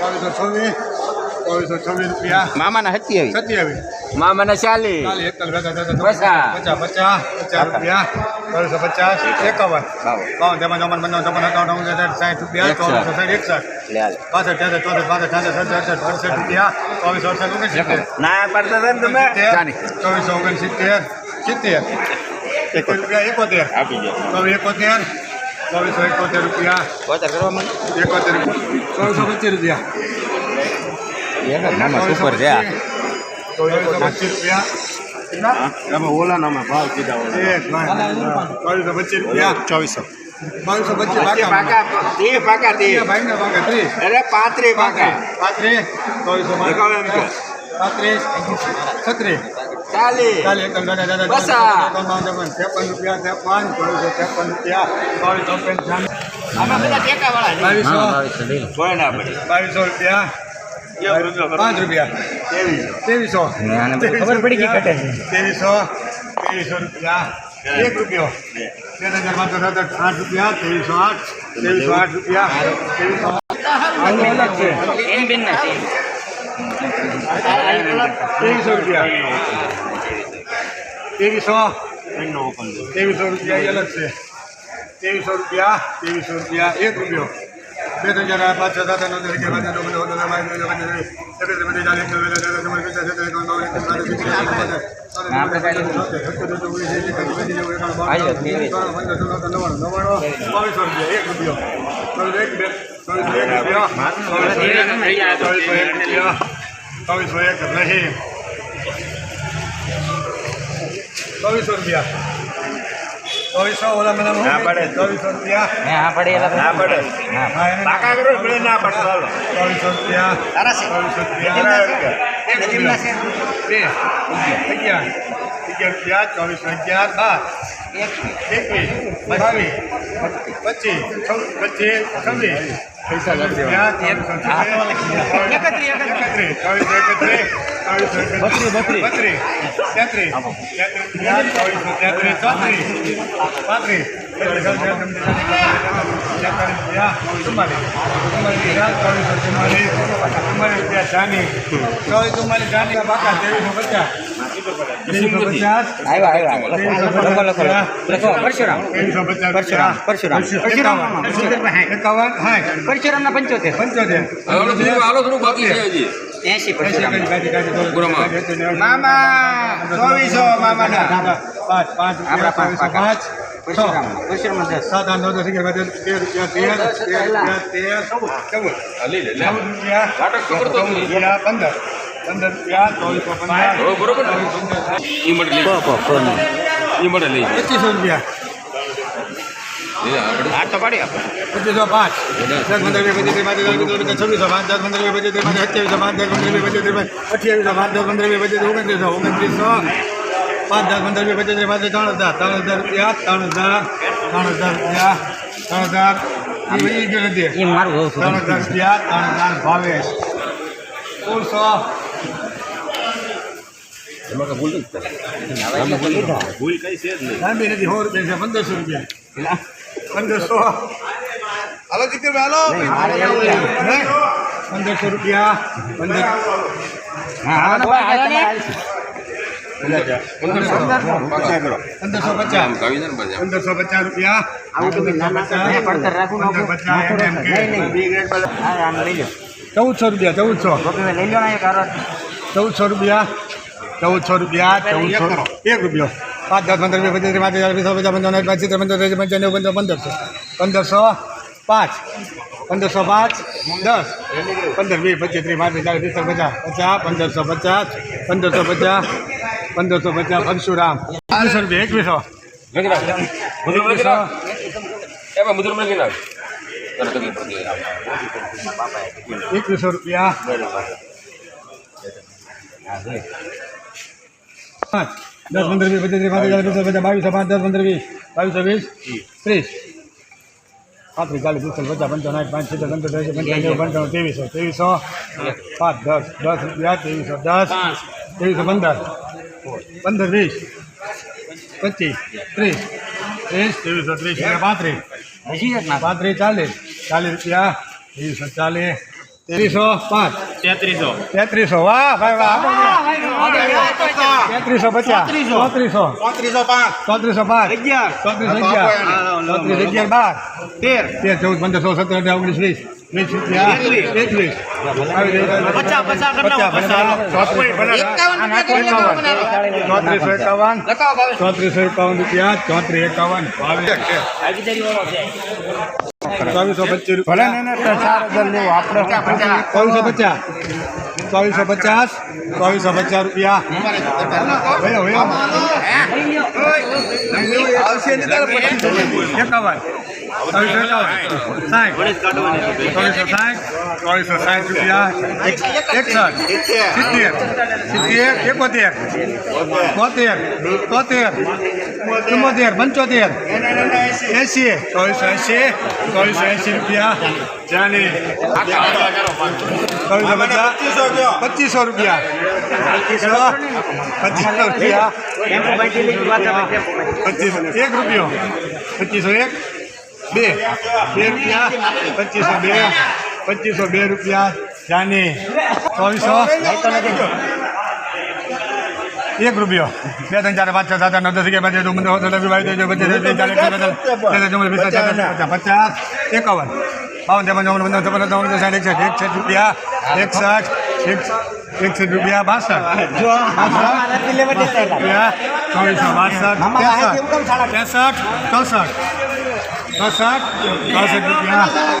ચોવીસો છવ્વીસ ચોવીસો છવ્વીસ રૂપિયા મામાના સત્યાવીસ સત્યાવીસ મામાના ચાલીસ ચાલીસ એકતાલીસ બેતાલીસ પચાસ. પચાસ પચાસ પચાસ રૂપિયા ચોવીસો પચાસ એકાવન બાવન. બાવન તેમાં જમણ પંચાવન છપ્પન અઠાવન ઓગણસાઠ સાઠ રૂપિયા એકસઠ. ચોવીસો સાઠ એકસઠ લે હાલે. પાસઠ ત્રેસઠ ચોસઠ પાસઠ છાસઠ સડસઠ અડસઠ અડસઠ રૂપિયા ચોવીસો અડસઠ ઓગણસિત્તેર ના પડતા હતા ને તમે જાની. ચોવીસો ઓગણસિત્તેર સિત્તેર એકોતેર રૂપિયા એકોતેર આપી દો ચોવીસ એકોતેર ચોવીસો એકોતેર રૂપિયા. વધારે કરવા માંડો. એકોતેર ચોવીસો પચીસ રૂપિયા. એના સુપર છે ચોવીસો પચીસ રૂપિયા. એમાં તમે ઓલાનામાં ભાવ કીધા એક, ચોવીસો પચીસ રૂપિયા. ચોવીસો. બાવીસો પચીસ પાકા. પાકા તે પાકા તે. ભાઈ પાકા ત્રીસ. અરે પાંત્રી પાકા. પાંત્રીસ. ચોવીસો. પાંત્રીસ. છત્રીસ. ચાલીસ. ચાલીસ એકદમ દાદા દાદા બસા. ત્રેપન રૂપિયા ત્રેપન ચોવીસો ત્રેપન રૂપિયા ચોવીસો પંચાવન આમાં બધા ટેકા વાળા બાવીસો. કોઈ ના પડે. બાવીસો રૂપિયા. પાંચ રૂપિયા. ત્રેવીસો. ખબર પડી ગઈ કટે ત્રેવીસો. ત્રેવીસો રૂપિયા. એક રૂપિયો. બે. હજાર પાંચસો સત્તર આઠ રૂપિયા. ત્રેવીસો આઠ. ત્રેવીસો આઠ રૂપિયા. ત્રેવીસો રૂપિયા. ત્રેવીસો ત્રેવીસો રૂપિયા એ અલગ છે. ત્રેવીસો રૂપિયા ત્રેવીસો રૂપિયા એક રૂપિયો. બે ત્રણ પાંચસો સાત નવ દસ અગિયાર બાર તેર ચૌદ પંદર સોળ રૂપિયા એક રૂપિયો ચોવીસો એક બે ચોવીસો રૂપિયા. ચોવીસો ઓલા મને ના પડે. ચોવીસો રૂપિયા. હા પડે ના પડે. હા, પાકા કરો પડે ના પડે ચાલો ચોવીસો રૂપિયા. ચોવીસો રૂપિયા. બે અગિયાર. અગિયાર રૂપિયા ચોવીસો અગિયાર બાર. એકવીસ. બાવીસ. પચીસ. પચીસ છવ્વીસ. પૈસા રૂપિયા એકત્રીસ એકત્રીસ. ચોવીસો એકત્રીસ. ચોવીસો એકત્રીસ બત્રીસ. બત્રીસ. તેત્રીસ તેત્રીસ ચોત્રીસ. પાંત્રીસ. પરશુરામ. ના પંચોતેર. પંચોતેર એસી પરશુરામ. મામા ચોવીસો મામાના. પાંચ પાંચ આપણા પાંચ પાંચ પરશુરામ પરશુરામ દસ. સાત આઠ નવ દસ અગિયાર બાર તેર રૂપિયા તેર તેર તેર ચૌદ. ચૌદ. પંદર. પંદર રૂપિયા ચોવીસો પંદર. બરોબર ઈ મળે લઈ ઈ માટે લઈ પચીસો રૂપિયા. એ આપણે આ તો પાડી આપો પચીસો પાંચ દસ પંદર વીસ પચીસ ત્રીસ પાંત્રીસ ચાલીસ પિસ્તાલીસ છવ્વીસો પાંચ દસ પંદર વીસ પચીસ ત્રીસ પાંત્રીસ સત્યાવીસો પાંચ દસ પંદર વીસ પચીસ ત્રીસ પાંત્રીસ અઠ્યાવીસો પાંચ દસ પંદર વીસ પચીસ ઓગણત્રીસો ઓગણત્રીસો પાંચ દસ પંદર વીસ પચીસ ત્રીસ પાંત્રીસ ત્રણ હજાર ત્રણ હજાર રૂપિયા ત્રણ હજાર ત્રણ હજાર રૂપિયા ત્રણ હજાર એ ઈ ગયો નથી એ મારું હોઉં ત્રણ હજાર રૂપિયા ત્રણ હજાર ભાવેશ સોળસો એમાં કઈ ભૂલ નથી થતી. ભૂલ કઈ છે જ નહીં લાંબી નથી સો રૂપિયા છે પંદરસો રૂપિયા પંદરસો. હાલો ચિત્તર હાલો. પંદરસો રૂપિયા. પંદર પંદરસો પંદરસો. પચાસ. પંદરસો પચાસ રૂપિયા. ચૌદસો રૂપિયા ચૌદસો. ચૌદસો રૂપિયા. ચૌદસો રૂપિયા ચૌદસો. એક રૂપિયો. પાંચ દસ પંદર વીસ પચીસ ત્રીસ પાંત્રીસ ચાલીસ પિસ્તાલીસ પચાસ પંચાવન સાઠ સિત્તેર પંચોતેર એંસી પંચાણું પંદર પંદરસો પંદરસો પાંચ પંદરસો પાંચ દસ પંદર વીસ પચીસ ત્રીસ પાંત્રીસ ચાલીસ પિસ્તાલીસ પચાસ પચાસ પંદરસો પચાસ પંદરસો પચાસ પંદરસો પચાસ પરશુરામ પાંચસો રૂપિયા એકવીસો લખી નાખ. મુદ્રા दस पंद्रह बीस पच्चीस पचास पचास बाईस पाँच दस पंद्रह बीस बाईस सौ बीस तीस सात सौ चालीस तीस पचास पंचावन आठ पाँच छः पंद्रह दस पंचानवे पंचावन तेईस सौ तेईस सौ पाँच दस दस रुपया तेईस सौ दस तेईस सौ पंद्रह पंद्रह बीस पच्चीस तीस तीस तेईस सौ तीस रुपया पात्री चालीस चालीस रुपया तेईस सौ चालीस तेईस सौ पाँच तैंतीस सौ तैंतीस सौ वाह भाई वाह તેત્રીસો પચાસ. ચોત્રીસો પાંત્રીસો. પાંચ. ચોત્રીસો પાંચ. અગિયાર. ચોત્રીસ અગિયાર. ચોત્રીસ અગિયાર બાર. તેર. તેર ચૌદ પંદર સોળ સત્તર અઢાર ઓગણીસ વીસ. રૂપિયા. ચોત્રીસ ચોત્રીસો એકાવન. ચોત્રીસો રૂપિયા ચોત્રીસ એકાવન. ચોવીસો પચીસ રૂપિયા. ચોવીસો પચાસ. ચોવીસો પચાસ ચોવીસો પચાસ રૂપિયા. ભયો એકાવન ચોવીસો એકાવન ચોવીસો સાઠ. ચોવીસો સાઠ રૂપિયા. એક- એકસઠ સિત્તેર. સિત્તેર એકોતેર. બોતેર. તોતેર ચુમ્મોતેર પંચોતેર. એસી ચોવીસો એંસી ચોવીસો એંસી રૂપિયા. જાની. ચોવીસો પચાસ. પચીસો રૂપિયા. પચીસો રૂપિયા. પચીસો. એક રૂપિયો. પચીસો એક. બે. બે રૂપિયા. પચીસો બે. પચીસો બે રૂપિયા જાની ચોવીસો એક રૂપિયો બે ત્રણ ચાર પાંચ છ સાત આઠ નવ દસ અગિયાર બાર તેર ચૌદ પંદર સોળ સત્તર અઢાર ઓગણીસ વીસ પચીસ ત્રીસ ચાલીસ એકતાલીસ તેત્રીસ ચુમ્માલીસ પિસ્તાલીસ છત્રીસ પચાસ પચાસ એકાવન બાવન ત્રેપન ચોવન પંદર છપ્પન સત્તાવન સાઠ એકસઠ એકસઠ રૂપિયા એકસઠ એક એકસઠ રૂપિયા બાસઠ બાસઠ રૂપિયા ચોવીસો બાસઠ ત્રેસઠ ત્રેસઠ ચોસઠ ચોસઠ ચોસઠ રૂપિયા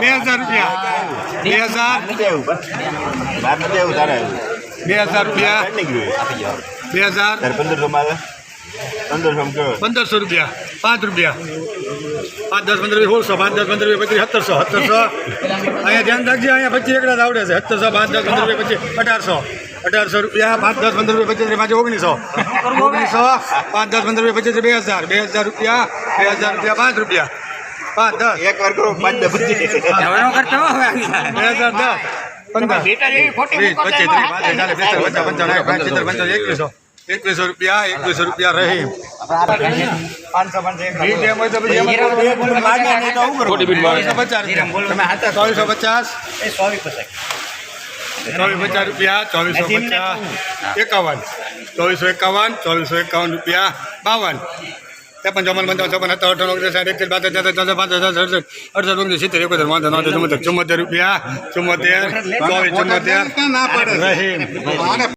બે હજાર રૂપિયા બે હજાર બે હજાર રૂપિયા બે હજાર પંદરસો રૂપિયા પાંચ રૂપિયા પાંચ દસ પંદર વીસ સોળસો પાંચ દસ પંદર વીસ પચીસ સત્તરસો સત્તરસો અહીંયા ધ્યાન રાખજે અહીંયા પચીસ એકડા જ આવડે છે સત્તરસો પાંચ દસ પંદર વીસ પચીસ અઢારસો અઢારસો રૂપિયા પાંચ દસ પંદર વીસ પચીસ પાંચ ઓગણીસો ઓગણીસો પાંચ દસ પંદર વીસ પચીસ બે હજાર બે હજાર રૂપિયા બે હજાર રૂપિયા પાંચ રૂપિયા પાંચ દસ. એક વાર કરો પાંચ દસ. પચીસ બે હજાર દસ. પંદર. પચાસ પંચાવન સાઠ સાઠ સિત્તેર એકવીસો. એકવીસો રૂપિયા એકવીસો રૂપિયા રહી. પાંચસો પાંચસો ચોવીસો પચાસ ચોવીસ પચાસ. રૂપિયા ચોવીસો પચાસ. એકાવન. ચોવીસો એકાવન ચોવીસો એકાવન રૂપિયા બાવન. ત્રેપન ચોપન પંચાવન છપ્પન સત્તર અઠાવન ઓગણીસ સાઠ એકસઠ બાસઠ તેસઠ ચોસઠ પાંચ અડસઠ અડસઠ ઓગણીસ સિત્તેર એકોતેર વાંધો ચુમ્મોતેર ચુમ્મોતેર રૂપિયા ચુમ્મોતેર ચોવીસ ચુમ્મોતેર રહીમ